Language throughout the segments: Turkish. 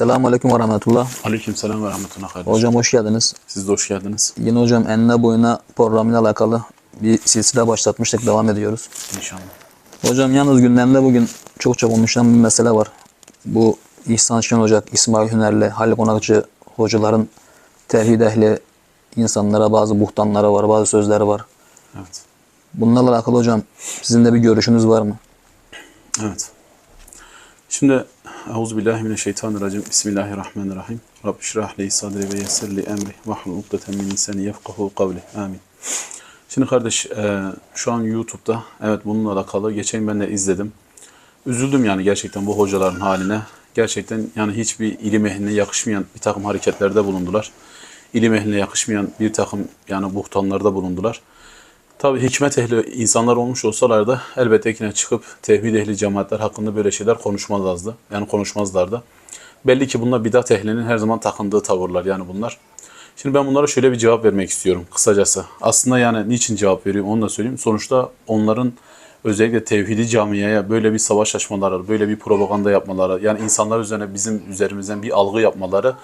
Selamun Aleyküm ve Rahmetullah. Aleykümselam ve rahmetullah kardeşim. Hocam hoş geldiniz. Siz de hoş geldiniz. Yine hocam enine boyuna programıyla alakalı bir silsile başlatmıştık. Devam ediyoruz. İnşallah. Hocam yalnız gündemde bugün çok çok konuşulan bir mesele var. Bu İhsan Şen Ocak, İsmail Hünerli, Halil Konakçı hocaların tevhid ehli insanlara bazı buhtanları var, bazı sözleri var. Evet. Bunlarla alakalı hocam sizin de bir görüşünüz var mı? Evet. Şimdi Euzubillahimineşşeytanirracim. Bismillahirrahmanirrahim. Rabbi şrah li sadri ve yessir li emri. Vahlul ukdeten min lisani yefkahu kavli. Amin. Şimdi kardeş e, şu an YouTube'da evet bununla alakalı geçen ben de izledim. Üzüldüm yani gerçekten bu hocaların haline. Gerçekten yani hiçbir ilim ehline yakışmayan bir takım hareketlerde bulundular. İlim ehline yakışmayan bir takım yani buhtanlarda bulundular. Tabi hikmet ehli insanlar olmuş olsalar da elbette ki çıkıp tevhid ehli cemaatler hakkında böyle şeyler konuşmazlardı. Yani konuşmazlardı. Belli ki bunlar bidat ehlinin her zaman takındığı tavırlar yani bunlar. Şimdi ben bunlara şöyle bir cevap vermek istiyorum kısacası. Aslında yani niçin cevap veriyorum onu da söyleyeyim. Sonuçta onların özellikle tevhidi camiaya böyle bir savaş açmaları, böyle bir propaganda yapmaları, yani insanlar üzerine bizim üzerimizden bir algı yapmaları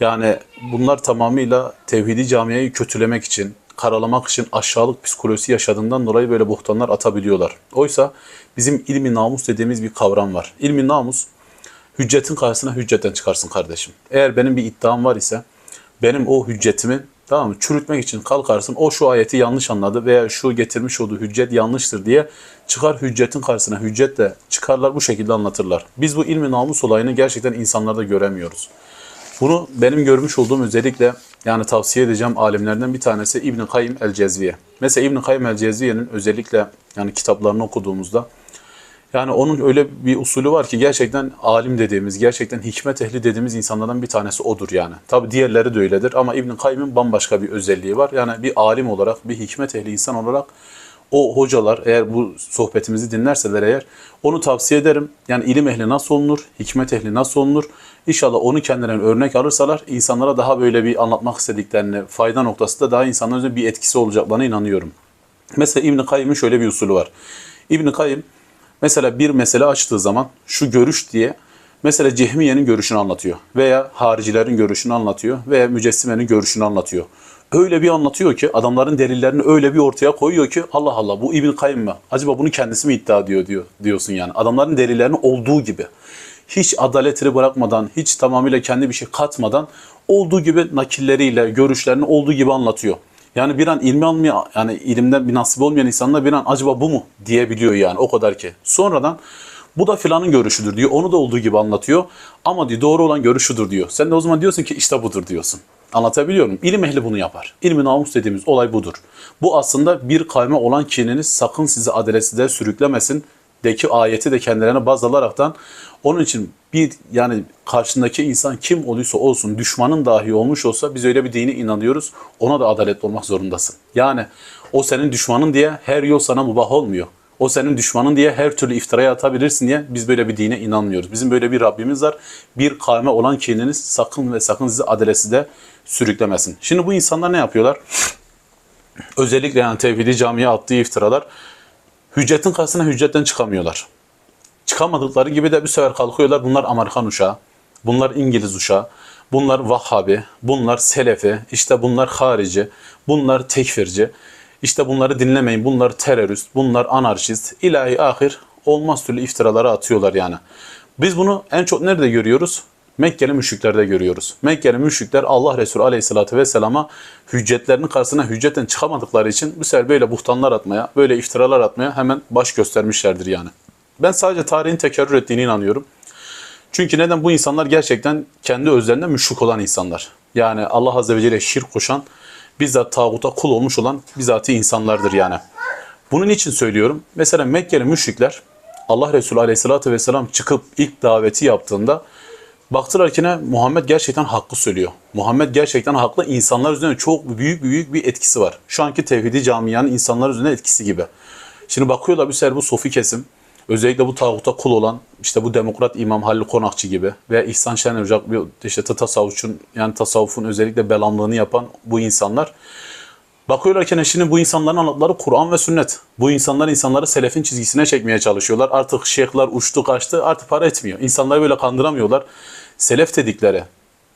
yani bunlar tamamıyla tevhidi camiayı kötülemek için, karalamak için aşağılık psikolojisi yaşadığından dolayı böyle buhtanlar atabiliyorlar. Oysa bizim ilmi namus dediğimiz bir kavram var. İlmi namus hüccetin karşısına hüccetten çıkarsın kardeşim. Eğer benim bir iddiam var ise benim o hüccetimi tamam mı çürütmek için kalkarsın o şu ayeti yanlış anladı veya şu getirmiş olduğu hüccet yanlıştır diye çıkar hüccetin karşısına hüccetle çıkarlar bu şekilde anlatırlar. Biz bu ilmi namus olayını gerçekten insanlarda göremiyoruz. Bunu benim görmüş olduğum özellikle yani tavsiye edeceğim alimlerden bir tanesi İbn Kayyim el-Cezviye. Mesela İbn Kayyim el-Cezviye'nin özellikle yani kitaplarını okuduğumuzda yani onun öyle bir usulü var ki gerçekten alim dediğimiz, gerçekten hikmet ehli dediğimiz insanlardan bir tanesi odur yani. Tabi diğerleri de öyledir ama İbn Kayyim'in bambaşka bir özelliği var. Yani bir alim olarak, bir hikmet ehli insan olarak o hocalar eğer bu sohbetimizi dinlerseler eğer onu tavsiye ederim. Yani ilim ehli nasıl olunur, hikmet ehli nasıl olunur? İnşallah onu kendilerine örnek alırsalar insanlara daha böyle bir anlatmak istediklerini, fayda noktasında daha insanların üzerinde bir etkisi olacaklarına inanıyorum. Mesela İbn Kayyim'in şöyle bir usulü var. İbn Kayyim mesela bir mesele açtığı zaman şu görüş diye mesela Cehmiye'nin görüşünü anlatıyor veya haricilerin görüşünü anlatıyor veya mücessimenin görüşünü anlatıyor. Öyle bir anlatıyor ki adamların delillerini öyle bir ortaya koyuyor ki Allah Allah bu İbn Kayyim mi? Acaba bunu kendisi mi iddia ediyor diyor diyorsun yani. Adamların delillerini olduğu gibi. Hiç adaletini bırakmadan, hiç tamamıyla kendi bir şey katmadan olduğu gibi nakilleriyle, görüşlerini olduğu gibi anlatıyor. Yani bir an ilmi almıyor, yani ilimden bir nasip olmayan insanlar bir an acaba bu mu diyebiliyor yani o kadar ki. Sonradan bu da filanın görüşüdür diyor. Onu da olduğu gibi anlatıyor. Ama diyor doğru olan görüşüdür diyor. Sen de o zaman diyorsun ki işte budur diyorsun. Anlatabiliyor muyum? İlim ehli bunu yapar. İlmi namus dediğimiz olay budur. Bu aslında bir kayma olan kininiz sakın sizi adaletsizliğe sürüklemesin. Deki ayeti de kendilerine baz alaraktan onun için bir yani karşındaki insan kim olursa olsun düşmanın dahi olmuş olsa biz öyle bir dine inanıyoruz. Ona da adaletli olmak zorundasın. Yani o senin düşmanın diye her yol sana mubah olmuyor. O senin düşmanın diye her türlü iftiraya atabilirsin diye biz böyle bir dine inanmıyoruz. Bizim böyle bir Rabbimiz var. Bir kavme olan kininiz sakın ve sakın sizi adaletsizde sürüklemesin. Şimdi bu insanlar ne yapıyorlar? Özellikle yani tevhidi camiye attığı iftiralar hüccetin karşısına hüccetten çıkamıyorlar. Çıkamadıkları gibi de bir sefer kalkıyorlar. Bunlar Amerikan uşağı, bunlar İngiliz uşağı, bunlar Vahhabi, bunlar Selefi, işte bunlar harici, bunlar tekfirci. İşte bunları dinlemeyin, bunlar terörist, bunlar anarşist, ilahi ahir olmaz türlü iftiraları atıyorlar yani. Biz bunu en çok nerede görüyoruz? Mekkeli müşriklerde görüyoruz. Mekkeli müşrikler Allah Resulü Aleyhisselatü Vesselam'a hüccetlerinin karşısına hüccetten çıkamadıkları için bu sefer böyle buhtanlar atmaya, böyle iftiralar atmaya hemen baş göstermişlerdir yani. Ben sadece tarihin tekerrür ettiğine inanıyorum. Çünkü neden? Bu insanlar gerçekten kendi özlerinde müşrik olan insanlar. Yani Allah Azze ve Celle şirk koşan, bizzat tağuta kul olmuş olan bizzati insanlardır yani. Bunun için söylüyorum. Mesela Mekkeli müşrikler Allah Resulü Aleyhisselatü Vesselam çıkıp ilk daveti yaptığında baktılar ki ne? Muhammed gerçekten hakkı söylüyor. Muhammed gerçekten haklı. İnsanlar üzerine çok büyük büyük bir etkisi var. Şu anki tevhidi camianın insanlar üzerine etkisi gibi. Şimdi bakıyorlar bir sefer bu sofi kesim özellikle bu tağuta kul olan işte bu demokrat İmam Halil Konakçı gibi veya İhsan Şen Ocak bir işte tasavvufun yani tasavvufun özellikle belamlığını yapan bu insanlar Bakıyorlar ki şimdi bu insanların anlattıkları Kur'an ve sünnet. Bu insanlar insanları selefin çizgisine çekmeye çalışıyorlar. Artık şeyhler uçtu kaçtı artık para etmiyor. İnsanları böyle kandıramıyorlar. Selef dedikleri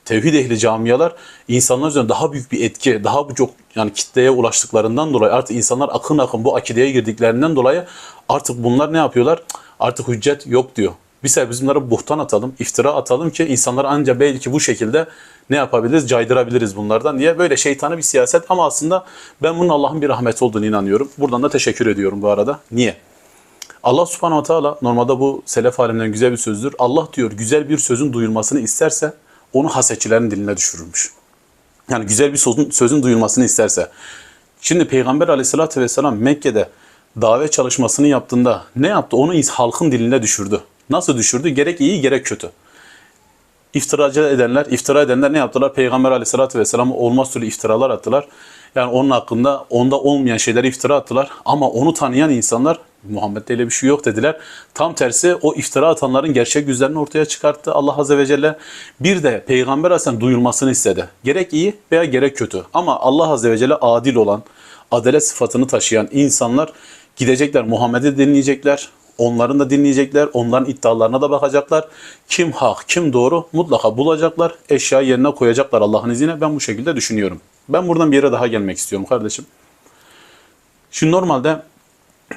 tevhid ehli camialar insanlar üzerinde daha büyük bir etki, daha çok yani kitleye ulaştıklarından dolayı artık insanlar akın akın bu akideye girdiklerinden dolayı artık bunlar ne yapıyorlar? Artık hüccet yok diyor. Bir sefer biz buhtan atalım, iftira atalım ki insanlar anca belki bu şekilde ne yapabiliriz? Caydırabiliriz bunlardan diye böyle şeytani bir siyaset ama aslında ben bunun Allah'ın bir rahmeti olduğunu inanıyorum. Buradan da teşekkür ediyorum bu arada. Niye? Allah subhanahu wa ta'ala normalde bu selef alimlerin güzel bir sözdür. Allah diyor güzel bir sözün duyulmasını isterse onu hasetçilerin diline düşürürmüş. Yani güzel bir sözün, sözün duyulmasını isterse. Şimdi Peygamber aleyhissalatü vesselam Mekke'de davet çalışmasını yaptığında ne yaptı? Onu halkın diline düşürdü. Nasıl düşürdü? Gerek iyi gerek kötü. İftiracı edenler, iftira edenler ne yaptılar? Peygamber aleyhissalatü vesselam'a olmaz türlü iftiralar attılar. Yani onun hakkında, onda olmayan şeyleri iftira attılar. Ama onu tanıyan insanlar, Muhammed'de öyle bir şey yok dediler. Tam tersi o iftira atanların gerçek yüzlerini ortaya çıkarttı Allah Azze ve Celle. Bir de Peygamber aleyhisselam duyulmasını istedi. Gerek iyi veya gerek kötü. Ama Allah Azze ve Celle adil olan, adalet sıfatını taşıyan insanlar gidecekler Muhammed'i dinleyecekler. Onların da dinleyecekler, onların iddialarına da bakacaklar. Kim hak, kim doğru mutlaka bulacaklar. Eşya yerine koyacaklar Allah'ın izniyle. Ben bu şekilde düşünüyorum. Ben buradan bir yere daha gelmek istiyorum kardeşim. Şimdi normalde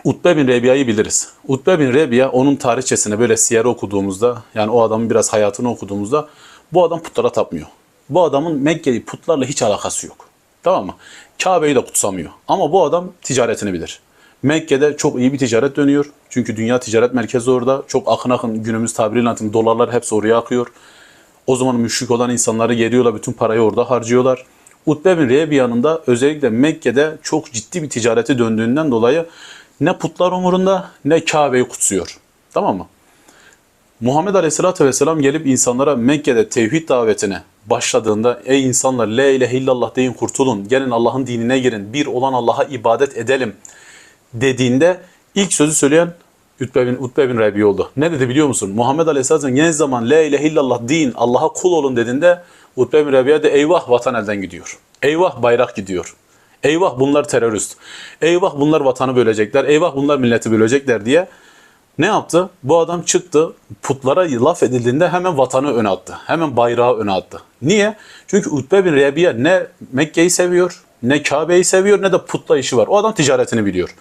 Utbe bin Rebiya'yı biliriz. Utbe bin Rebiya onun tarihçesine böyle siyeri okuduğumuzda yani o adamın biraz hayatını okuduğumuzda bu adam putlara tapmıyor. Bu adamın Mekke'li putlarla hiç alakası yok. Tamam mı? Kabe'yi de kutsamıyor. Ama bu adam ticaretini bilir. Mekke'de çok iyi bir ticaret dönüyor. Çünkü dünya ticaret merkezi orada. Çok akın akın günümüz tabiriyle anlatayım dolarlar hepsi oraya akıyor. O zaman müşrik olan insanları geliyorlar, bütün parayı orada harcıyorlar. Utbe bin Rebiya'nın da özellikle Mekke'de çok ciddi bir ticareti döndüğünden dolayı ne putlar umurunda ne Kabe'yi kutsuyor. Tamam mı? Muhammed Aleyhisselatü Vesselam gelip insanlara Mekke'de tevhid davetine başladığında ey insanlar la ilahe illallah deyin kurtulun gelin Allah'ın dinine girin bir olan Allah'a ibadet edelim dediğinde ilk sözü söyleyen Utbe bin, Utbe bin Rebi oldu. Ne dedi biliyor musun? Muhammed Aleyhisselam ne zaman la ilahe illallah deyin Allah'a kul olun dediğinde Utbe bin Rebi'ye de eyvah vatan elden gidiyor. Eyvah bayrak gidiyor. Eyvah bunlar terörist. Eyvah bunlar vatanı bölecekler. Eyvah bunlar milleti bölecekler diye ne yaptı? Bu adam çıktı putlara laf edildiğinde hemen vatanı öne attı. Hemen bayrağı öne attı. Niye? Çünkü Utbe bin Rebiye ne Mekke'yi seviyor, ne Kabe'yi seviyor, ne de putla işi var. O adam ticaretini biliyor.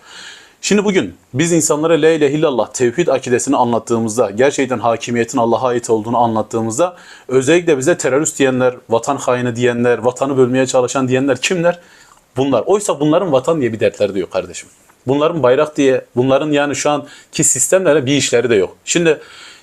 Şimdi bugün biz insanlara la ilahe illallah tevhid akidesini anlattığımızda, gerçekten hakimiyetin Allah'a ait olduğunu anlattığımızda özellikle bize terörist diyenler, vatan haini diyenler, vatanı bölmeye çalışan diyenler kimler? Bunlar. Oysa bunların vatan diye bir dertleri de yok kardeşim. Bunların bayrak diye, bunların yani şu anki sistemlerle bir işleri de yok. Şimdi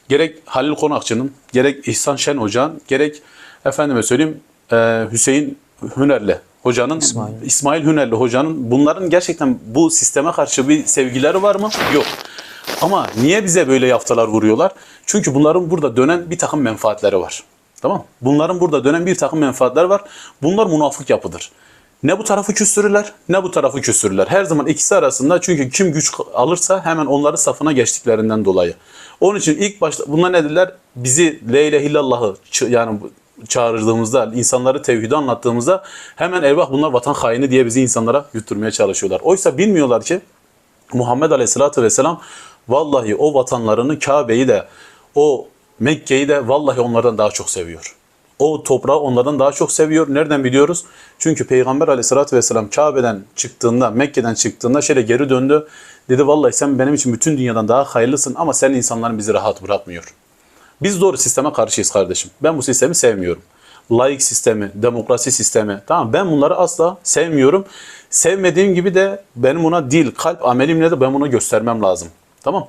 gerek Halil Konakçı'nın, gerek İhsan Şen Hoca'nın, gerek efendime söyleyeyim e, Hüseyin Hünerli hocanın, İsmail. İsmail Hünerli hocanın bunların gerçekten bu sisteme karşı bir sevgileri var mı? Yok. Ama niye bize böyle yaftalar vuruyorlar? Çünkü bunların burada dönen bir takım menfaatleri var. Tamam Bunların burada dönen bir takım menfaatler var. Bunlar münafık yapıdır. Ne bu tarafı küstürürler ne bu tarafı küstürürler. Her zaman ikisi arasında çünkü kim güç alırsa hemen onların safına geçtiklerinden dolayı. Onun için ilk başta bunlar ne dediler? Bizi ilahe illallah'ı yani çağırdığımızda, insanları tevhidi anlattığımızda hemen eyvah bunlar vatan haini diye bizi insanlara yutturmaya çalışıyorlar. Oysa bilmiyorlar ki Muhammed Aleyhisselatü Vesselam vallahi o vatanlarını Kabe'yi de o Mekke'yi de vallahi onlardan daha çok seviyor. O toprağı onlardan daha çok seviyor. Nereden biliyoruz? Çünkü Peygamber Aleyhisselatü Vesselam Kabe'den çıktığında, Mekke'den çıktığında şöyle geri döndü. Dedi vallahi sen benim için bütün dünyadan daha hayırlısın ama sen insanların bizi rahat bırakmıyor. Biz doğru sisteme karşıyız kardeşim. Ben bu sistemi sevmiyorum. Laik sistemi, demokrasi sistemi. Tamam ben bunları asla sevmiyorum. Sevmediğim gibi de benim buna dil, kalp amelimle de ben buna göstermem lazım. Tamam.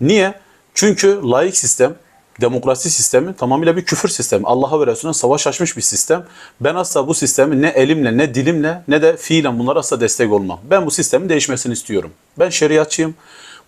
Niye? Çünkü laik sistem, demokrasi sistemi tamamıyla bir küfür sistemi. Allah'a ve Resulüne savaş açmış bir sistem. Ben asla bu sistemi ne elimle, ne dilimle, ne de fiilen bunlara asla destek olmam. Ben bu sistemin değişmesini istiyorum. Ben şeriatçıyım.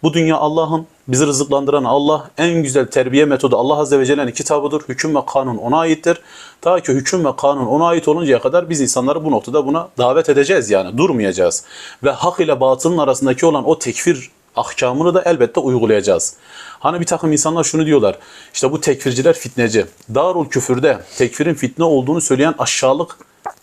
Bu dünya Allah'ın, bizi rızıklandıran Allah, en güzel terbiye metodu Allah Azze ve Celle'nin kitabıdır. Hüküm ve kanun ona aittir. Ta ki hüküm ve kanun ona ait oluncaya kadar biz insanları bu noktada buna davet edeceğiz yani. Durmayacağız. Ve hak ile batılın arasındaki olan o tekfir ahkamını da elbette uygulayacağız. Hani bir takım insanlar şunu diyorlar. İşte bu tekfirciler fitneci. Darul küfürde tekfirin fitne olduğunu söyleyen aşağılık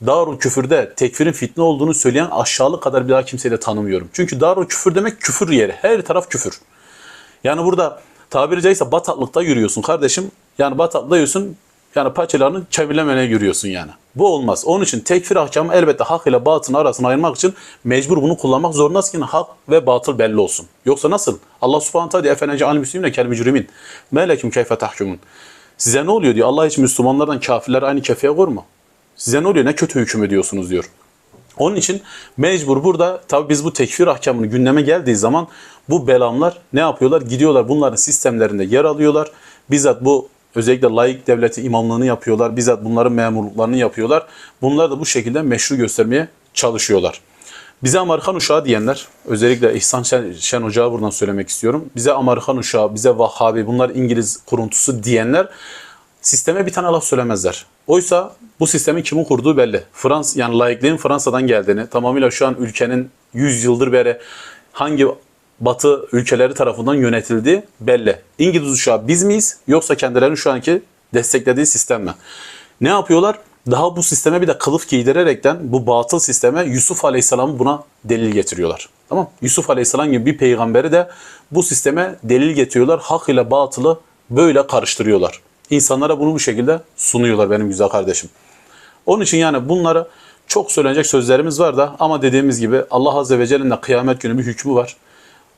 Darul küfürde tekfirin fitne olduğunu söyleyen aşağılık kadar bir daha kimseyle tanımıyorum. Çünkü darul küfür demek küfür yeri. Her taraf küfür. Yani burada tabiri caizse bataklıkta yürüyorsun kardeşim. Yani bataklıkta yürüyorsun. yani paçalarını çevirlemene giriyorsun yani. Bu olmaz. Onun için tekfir ahkamı elbette hak ile batın arasını ayırmak için mecbur bunu kullanmak zorundasın ki hak ve batıl belli olsun. Yoksa nasıl? Allah subhanahu teala diyor efenece al müslümine kel mücrimin. Melekum keyfe tahkumun. Size ne oluyor diyor. Allah hiç Müslümanlardan kafirler aynı kefeye koyur mu? Size ne oluyor? Ne kötü hüküm ediyorsunuz diyor. Onun için mecbur burada tabi biz bu tekfir ahkamını gündeme geldiği zaman bu belamlar ne yapıyorlar? Gidiyorlar bunların sistemlerinde yer alıyorlar. Bizzat bu özellikle laik devleti imamlığını yapıyorlar. Bizzat bunların memurluklarını yapıyorlar. Bunlar da bu şekilde meşru göstermeye çalışıyorlar. Bize Amerikan uşağı diyenler, özellikle İhsan Şen, Şen Ocağı buradan söylemek istiyorum. Bize Amerikan uşağı, bize Vahhabi, bunlar İngiliz kuruntusu diyenler sisteme bir tane laf söylemezler. Oysa bu sistemin kimin kurduğu belli. Frans yani laikliğin Fransa'dan geldiğini, tamamıyla şu an ülkenin 100 yıldır beri hangi batı ülkeleri tarafından yönetildiği belli. İngiliz uşağı biz miyiz yoksa kendilerinin şu anki desteklediği sistem mi? Ne yapıyorlar? Daha bu sisteme bir de kılıf giydirerekten bu batıl sisteme Yusuf Aleyhisselam'ı buna delil getiriyorlar. Tamam Yusuf Aleyhisselam gibi bir peygamberi de bu sisteme delil getiriyorlar. Hak ile batılı böyle karıştırıyorlar. İnsanlara bunu bu şekilde sunuyorlar benim güzel kardeşim. Onun için yani bunları çok söylenecek sözlerimiz var da ama dediğimiz gibi Allah Azze ve Celle'nin de kıyamet günü bir hükmü var.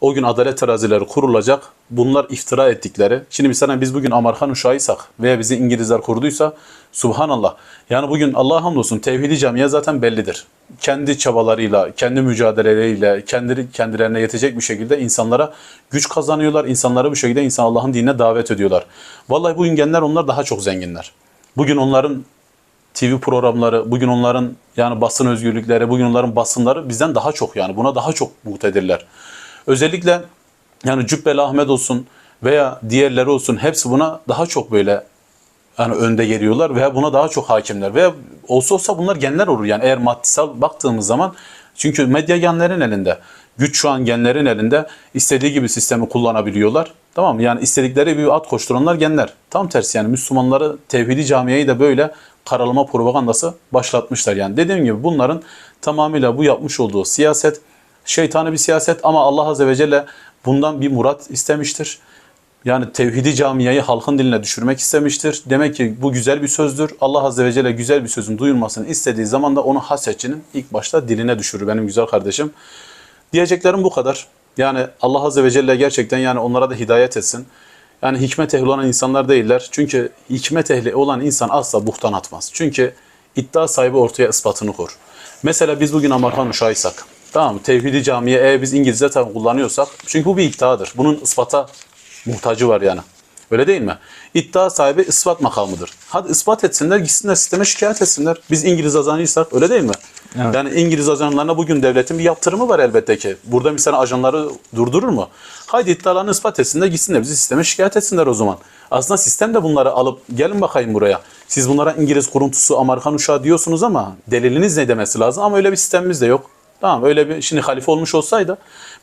O gün adalet terazileri kurulacak. Bunlar iftira ettikleri. Şimdi mesela biz bugün Amerikan uşağıysak veya bizi İngilizler kurduysa subhanallah. Yani bugün Allah'a hamdolsun tevhidi camiye zaten bellidir. Kendi çabalarıyla, kendi mücadeleleriyle, kendi kendilerine yetecek bir şekilde insanlara güç kazanıyorlar. İnsanları bu şekilde insan Allah'ın dinine davet ediyorlar. Vallahi bugün genler onlar daha çok zenginler. Bugün onların TV programları, bugün onların yani basın özgürlükleri, bugün onların basınları bizden daha çok yani buna daha çok muhtedirler. Özellikle yani Cübbeli Ahmet olsun veya diğerleri olsun hepsi buna daha çok böyle yani önde geliyorlar veya buna daha çok hakimler veya olsa olsa bunlar genler olur yani eğer maddisal baktığımız zaman çünkü medya genlerin elinde. Güç şu an genlerin elinde. istediği gibi sistemi kullanabiliyorlar. Tamam mı? Yani istedikleri bir at koşturanlar genler. Tam tersi yani Müslümanları tevhidi camiyeyi de böyle karalama propagandası başlatmışlar. Yani dediğim gibi bunların tamamıyla bu yapmış olduğu siyaset şeytani bir siyaset ama Allah Azze ve Celle bundan bir murat istemiştir. Yani tevhidi camiayı halkın diline düşürmek istemiştir. Demek ki bu güzel bir sözdür. Allah Azze ve Celle güzel bir sözün duyulmasını istediği zaman da onu hasetçinin ilk başta diline düşürür benim güzel kardeşim. Diyeceklerim bu kadar. Yani Allah Azze ve Celle gerçekten yani onlara da hidayet etsin. Yani hikmet ehli olan insanlar değiller. Çünkü hikmet ehli olan insan asla buhtan atmaz. Çünkü iddia sahibi ortaya ispatını kur. Mesela biz bugün Amerikan uşağıysak, tamam mı? Tevhidi camiye eğer biz İngilizce tabi kullanıyorsak, çünkü bu bir iddiadır. Bunun ispata muhtacı var yani. Öyle değil mi? İddia sahibi ispat makamıdır. Hadi ispat etsinler, gitsinler sisteme şikayet etsinler. Biz İngiliz ajanıysak öyle değil mi? Evet. Yani İngiliz ajanlarına bugün devletin bir yaptırımı var elbette ki. Burada mesela ajanları durdurur mu? Haydi iddialarını ispat etsinler, gitsinler bizi sisteme şikayet etsinler o zaman. Aslında sistem de bunları alıp gelin bakayım buraya. Siz bunlara İngiliz kuruntusu, Amerikan uşağı diyorsunuz ama deliliniz ne demesi lazım ama öyle bir sistemimiz de yok. Tamam öyle bir şimdi halife olmuş olsaydı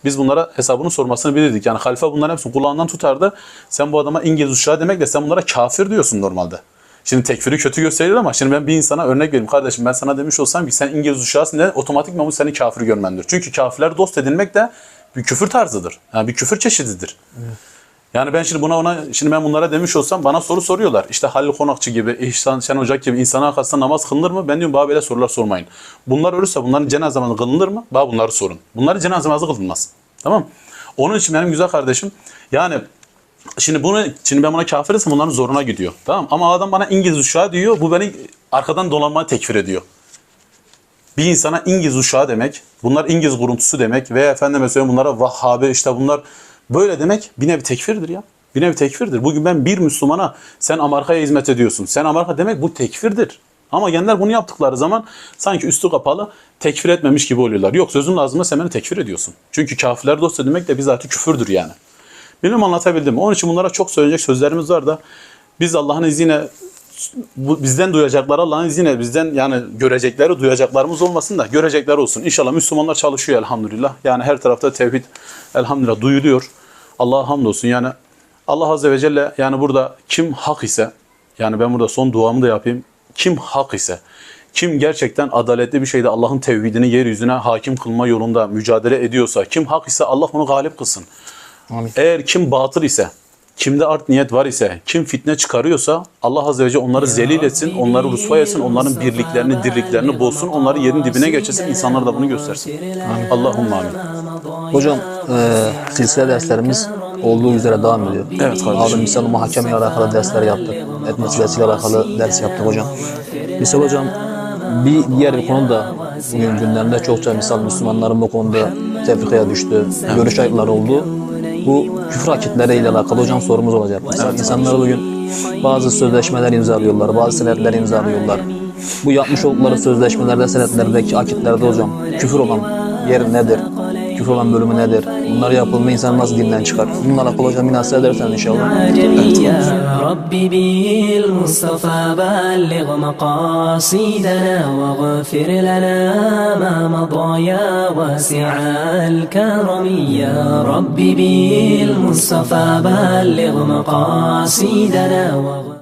biz bunlara hesabını sormasını bilirdik. Yani halife bunların hepsini kulağından tutardı. Sen bu adama İngiliz uşağı demekle sen bunlara kafir diyorsun normalde. Şimdi tekfiri kötü gösterilir ama şimdi ben bir insana örnek vereyim. Kardeşim ben sana demiş olsam ki sen İngiliz uşağısın ne otomatikman bu seni kafir görmendir. Çünkü kafirler dost edinmek de bir küfür tarzıdır. Yani bir küfür çeşididir. Yani ben şimdi buna ona şimdi ben bunlara demiş olsam bana soru soruyorlar. İşte Halil Konakçı gibi, İhsan Şen Ocak gibi insan arkasında namaz kılınır mı? Ben diyorum bana böyle sorular sormayın. Bunlar ölürse bunların cenaze namazı kılınır mı? Bana bunları sorun. Bunların cenaze namazı kılınmaz. Tamam Onun için benim güzel kardeşim yani Şimdi bunu şimdi ben buna kafir etsem bunların zoruna gidiyor. Tamam ama adam bana İngiliz uşağı diyor. Bu beni arkadan dolanmaya tekfir ediyor. Bir insana İngiliz uşağı demek, bunlar İngiliz kuruntusu demek veya efendime söyleyeyim bunlara Vahhabi işte bunlar böyle demek bir nevi tekfirdir ya. Bir nevi tekfirdir. Bugün ben bir Müslümana sen Amerika'ya hizmet ediyorsun. Sen Amerika demek bu tekfirdir. Ama genler bunu yaptıkları zaman sanki üstü kapalı tekfir etmemiş gibi oluyorlar. Yok sözün lazımda sen beni tekfir ediyorsun. Çünkü kafirler dost demek de bizatihi küfürdür yani. Bilmiyorum anlatabildim? Onun için bunlara çok söyleyecek sözlerimiz var da biz Allah'ın izniyle bu bizden duyacakları Allah'ın izniyle bizden yani görecekleri duyacaklarımız olmasın da görecekler olsun. İnşallah Müslümanlar çalışıyor elhamdülillah. Yani her tarafta tevhid elhamdülillah duyuluyor. Allah'a hamdolsun yani Allah Azze ve Celle yani burada kim hak ise yani ben burada son duamı da yapayım. Kim hak ise kim gerçekten adaletli bir şeyde Allah'ın tevhidini yeryüzüne hakim kılma yolunda mücadele ediyorsa kim hak ise Allah onu galip kılsın. Amin. Eğer kim batıl ise Kimde art niyet var ise, kim fitne çıkarıyorsa Allah Azze ve Celle onları zelil etsin, onları rusva etsin, onların birliklerini, dirliklerini bozsun, onları yerin dibine geçirsin, insanlar da bunu göstersin. Allahümme amin. Hocam e, silsile derslerimiz olduğu üzere devam ediyor. Evet kardeşim. Aldım misal muhakeme alakalı dersler yaptık. Et meselesiyle alakalı ders yaptık hocam. Misal hocam bir diğer bir konu da bugün gündemde çokça misal Müslümanların bu konuda tefrikaya düştü. Görüş ayrılıkları oldu. Bu küfür akitleriyle alakalı hocam sorumuz olacak. Mesela insanlar bugün bazı sözleşmeler imzalıyorlar, bazı senetler imzalıyorlar. Bu yapmış oldukları sözleşmelerde, senetlerdeki akitlerde hocam küfür olan yer nedir? aktif olan bölümü nedir? Bunlar yapılma insan nasıl dinden çıkar? Bunlar akıl hocam minasıl edersen inşallah. Rabbi bil Mustafa balligh maqasidana ve gafir lana ma madaya wasi'al kerami ya Rabbi bil Mustafa balligh maqasidana ve